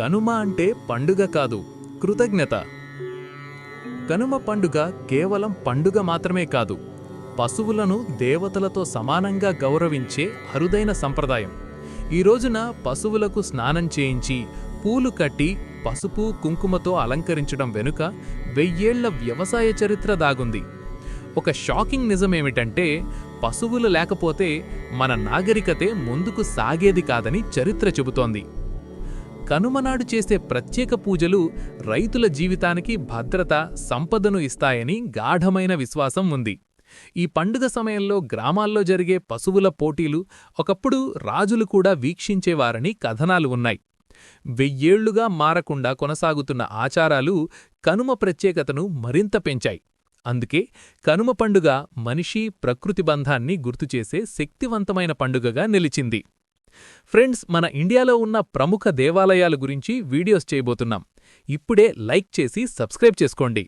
కనుమ అంటే పండుగ కాదు కృతజ్ఞత. కనుమ పండుగ కేవలం పండుగ మాత్రమే కాదు పశువులను దేవతలతో సమానంగా గౌరవించే అరుదైన సంప్రదాయం. ఈ రోజున పశువులకు స్నానం చేయించి పూలు కట్టి పసుపు కుంకుమతో అలంకరించడం వెనుక వెయ్యేళ్ళ వ్యవసాయ చరిత్ర దాగుంది. ఒక షాకింగ్ నిజమేమిటంటే పశువులు లేకపోతే మన నాగరికతే ముందుకు సాగేది కాదని చరిత్ర చెబుతోంది. కనుమనాడు చేసే ప్రత్యేక పూజలు రైతుల జీవితానికి భద్రత సంపదను ఇస్తాయని గాఢమైన విశ్వాసం ఉంది. ఈ పండుగ సమయంలో గ్రామాల్లో జరిగే పశువుల పోటీలు ఒకప్పుడు రాజులు కూడా వీక్షించేవారని కథనాలు ఉన్నాయి. వెయ్యేళ్ళుగా మారకుండా కొనసాగుతున్న ఆచారాలు కనుమ ప్రత్యేకతను మరింత పెంచాయి. అందుకే కనుమ పండుగ మనిషి ప్రకృతి బంధాన్ని గుర్తుచేసే శక్తివంతమైన పండుగగా నిలిచింది. ఫ్రెండ్స్ మన ఇండియాలో ఉన్న ప్రముఖ దేవాలయాల గురించి వీడియోస్ చేయబోతున్నాం. ఇప్పుడే లైక్ చేసి సబ్స్క్రైబ్ చేసుకోండి.